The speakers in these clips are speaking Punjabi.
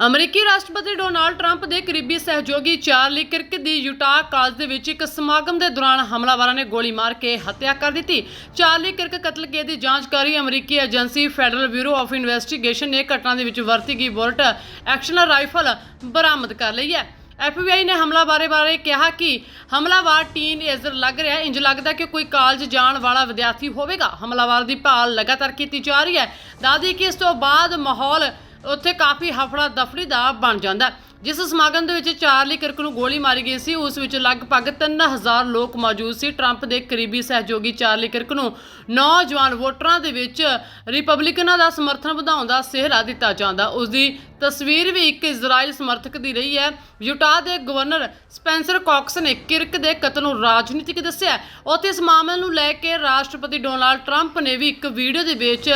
ਅਮਰੀਕੀ ਰਾਸ਼ਟਰਪਤੀ ਡੋਨਾਲਡ ਟਰੰਪ ਦੇ ਕਰੀਬੀ ਸਹਿਯੋਗੀ ਚਾਰਲੀ ਕਿਰਕ ਦੀ ਯੂਟਾ ਕਾਲਜ ਦੇ ਵਿੱਚ ਇੱਕ ਸਮਾਗਮ ਦੇ ਦੌਰਾਨ ਹਮਲਾਵਰਾਂ ਨੇ ਗੋਲੀ ਮਾਰ ਕੇ ਹੱਤਿਆ ਕਰ ਦਿੱਤੀ। ਚਾਰਲੀ ਕਿਰਕ ਕਤਲਕੇਸ ਦੀ ਜਾਂਚ ਕਰ ਰਹੀ ਅਮਰੀਕੀ agency federal bureau of investigation ਨੇ ਘਟਨਾ ਦੇ ਵਿੱਚ ਵਰਤੀ ਗਈ ਬੁਲਟ ਐਕਸ਼ਨ ਰਾਈਫਲ ਬਰਾਮਦ ਕਰ ਲਈ ਹੈ। ਐਫਬੀਆਈ ਨੇ ਹਮਲਾ ਬਾਰੇ ਬਾਰੇ ਕਿਹਾ ਕਿ ਹਮਲਾਵਾਰ ਟੀਨ ਏਜਰ ਲੱਗ ਰਿਹਾ ਹੈ। ਇੰਜ ਲੱਗਦਾ ਕਿ ਕੋਈ ਕਾਲਜ ਜਾਣ ਵਾਲਾ ਵਿਦਿਆਰਥੀ ਹੋਵੇਗਾ। ਹਮਲਾਵਰ ਦੀ ਭਾਲ ਲਗਾਤਾਰ ਕੀਤੀ ਜਾ ਰਹੀ ਹੈ। ਦਾਦੀ ਕਿ ਇਸ ਤੋਂ ਬਾਅਦ ਮਾਹੌਲ ਉੱਥੇ ਕਾਫੀ ਹਫੜਾ ਦਫੜੀ ਦਾ ਬਣ ਜਾਂਦਾ ਜਿਸ ਸਮਾਗਮ ਦੇ ਵਿੱਚ ਚਾਰਲੀ ਕਿਰਕ ਨੂੰ ਗੋਲੀ ਮਾਰੀ ਗਈ ਸੀ, ਉਸ ਵਿੱਚ ਲਗਭਗ 3000 ਲੋਕ ਮੌਜੂਦ ਸੀ। ਟਰੰਪ ਦੇ ਕਰੀਬੀ ਸਹਿਯੋਗੀ ਚਾਰਲੀ ਕਿਰਕ ਨੂੰ ਨੌਜਵਾਨ ਵੋਟਰਾਂ ਦੇ ਵਿੱਚ ਰਿਪਬਲਿਕਨਾਂ ਦਾ ਸਮਰਥਨ ਵਧਾਉਣ ਦਾ ਸਿਹਰਾ ਦਿੱਤਾ ਜਾਂਦਾ। ਉਸ ਦੀ ਤਸਵੀਰ ਵੀ ਇੱਕ ਇਜ਼ਰਾਈਲ ਸਮਰਥਕ ਦੀ ਰਹੀ ਹੈ। ਯੂਟਾ ਦੇ ਗਵਰਨਰ ਸਪੈਂਸਰ ਕੌਕਸ ਨੇ ਕਿਰਕ ਦੇ ਕਤਲ ਨੂੰ ਰਾਜਨੀਤਿਕ ਦੱਸਿਆ ਉੱਥੇ ਇਸ ਮਾਮਲੇ ਨੂੰ ਲੈ ਕੇ ਰਾਸ਼ਟਰਪਤੀ ਡੋਨਾਲਡ ਟਰੰਪ ਨੇ ਵੀ ਇੱਕ ਵੀਡੀਓ ਦੇ ਵਿੱਚ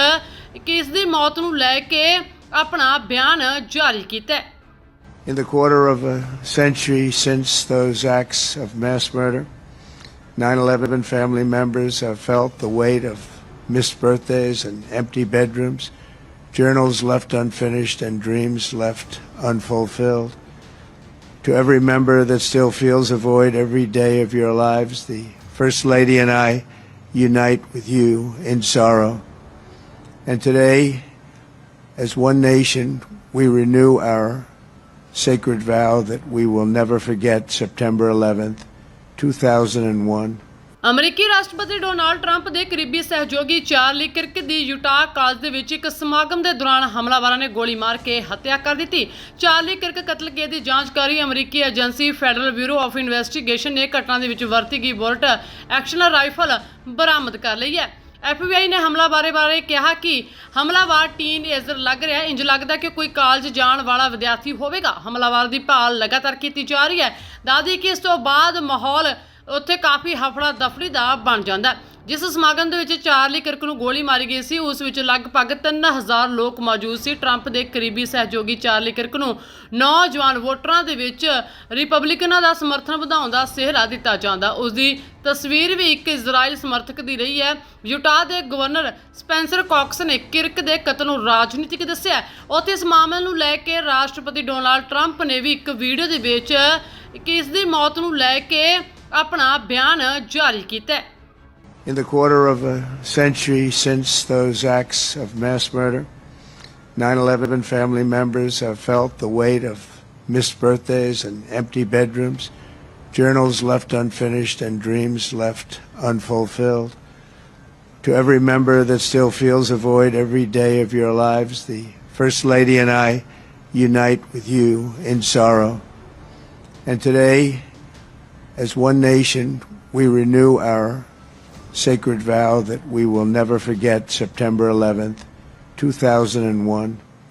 ਕਿ ਇਸ ਦੀ ਮੌਤ ਨੂੰ ਲੈ ਕੇ ਆਪਣਾ ਬਿਆਨ ਜਾਰੀ ਕੀਤਾ ਹੈ In the quarter of a century since those acts of mass murder, 9 11 family members have felt the weight of missed birthdays and empty bedrooms, journals left unfinished, and dreams left unfulfilled. To every member that still feels a void every day of your lives, the First Lady and I unite with you in sorrow. And today, as one nation, we renew our sacred vow that we will never forget September 11th, 2001. ਅਮਰੀਕੀ ਰਾਸ਼ਟਰਪਤੀ ਡੋਨਾਲਡ ਟਰੰਪ ਦੇ ਕਰੀਬੀ ਸਹਿਯੋਗੀ ਚਾਰਲੀ ਕਿਰਕ ਦੀ ਯੂਟਾ ਕਾਲਜ ਦੇ ਵਿੱਚ ਇੱਕ ਸਮਾਗਮ ਦੇ ਦੌਰਾਨ ਹਮਲਾਵਰਾਂ ਨੇ ਗੋਲੀ ਮਾਰ ਕੇ ਹੱਤਿਆ ਕਰ ਦਿੱਤੀ ਚਾਰਲੀ ਕਿਰਕ ਕਤਲਕੇਸ ਦੀ ਜਾਂਚ ਕਰ ਰਹੀ ਅਮਰੀਕੀ agency federal bureau of investigation ਨੇ ਘਟਨਾ ਦੇ ਵਿੱਚ ਵਰਤੀ ਗਈ ਬੁਲਟ ਐਕਸ਼ਨ ਰਾਈਫਲ ਬਰਾਮਦ ਕਰ ਲਈ ਹੈ ਐਫਬੀਆਈ ਨੇ ਹਮਲਾ ਬਾਰੇ ਕਿਹਾ ਕਿ ਹਮਲਾਵਰ ਟੀਨ ਏਜਰ ਲੱਗ ਰਿਹਾ ਹੈ। ਇੰਜ ਲੱਗਦਾ ਕਿ ਕੋਈ ਕਾਲਜ ਜਾਣ ਵਾਲਾ ਵਿਦਿਆਰਥੀ ਹੋਵੇਗਾ। ਹਮਲਾਵਰ ਦੀ ਭਾਲ ਲਗਾਤਾਰ ਕੀਤੀ ਜਾ ਰਹੀ ਹੈ। ਦਾਦੀ ਕਿ ਇਸ ਤੋਂ ਬਾਅਦ ਮਾਹੌਲ ਉੱਥੇ ਕਾਫੀ ਹਫੜਾ ਦਫੜੀ ਦਾ ਬਣ ਜਾਂਦਾ ਹੈ। ਜਿਸ ਸਮਾਗਮ ਦੇ ਵਿੱਚ ਚਾਰਲੀ ਕਿਰਕ ਨੂੰ ਗੋਲੀ ਮਾਰੀ ਗਈ ਸੀ, ਉਸ ਵਿੱਚ ਲਗਭਗ 3000 ਲੋਕ ਮੌਜੂਦ ਸੀ। ਟਰੰਪ ਦੇ ਕਰੀਬੀ ਸਹਿਯੋਗੀ ਚਾਰਲੀ ਕਿਰਕ ਨੂੰ ਨੌਜਵਾਨ ਵੋਟਰਾਂ ਦੇ ਵਿੱਚ ਰਿਪਬਲਿਕਨਾਂ ਦਾ ਸਮਰਥਨ ਵਧਾਉਣ ਦਾ ਸਿਹਰਾ ਦਿੱਤਾ ਜਾਂਦਾ। ਉਸ ਦੀ ਤਸਵੀਰ ਵੀ ਇੱਕ ਇਜ਼ਰਾਈਲ ਸਮਰਥਕ ਦੀ ਰਹੀ ਹੈ। ਯੂਟਾ ਦੇ ਗਵਰਨਰ ਸਪੈਂਸਰ ਕੌਕਸ ਨੇ ਕਿਰਕ ਦੇ ਕਤਲ ਨੂੰ ਰਾਜਨੀਤਿਕ ਦੱਸਿਆ। ਉੱਥੇ ਇਸ ਮਾਮਲੇ ਨੂੰ ਲੈ ਕੇ ਰਾਸ਼ਟਰਪਤੀ ਡੋਨਾਲਡ ਟਰੰਪ ਨੇ ਵੀ ਇੱਕ ਵੀਡੀਓ ਦੇ ਵਿੱਚ ਕਿ ਇਸ ਦੀ ਮੌਤ ਨੂੰ ਲੈ ਕੇ ਆਪਣਾ ਬਿਆਨ ਜਾਰੀ ਕੀਤਾ ਹੈ। In the quarter of a century since those acts of mass murder, 9 11 family members have felt the weight of missed birthdays and empty bedrooms, journals left unfinished, and dreams left unfulfilled. To every member that still feels a void every day of your lives, the First Lady and I unite with you in sorrow. And today, as one nation, we renew our sacred vow that we will never forget September 11th, 2001.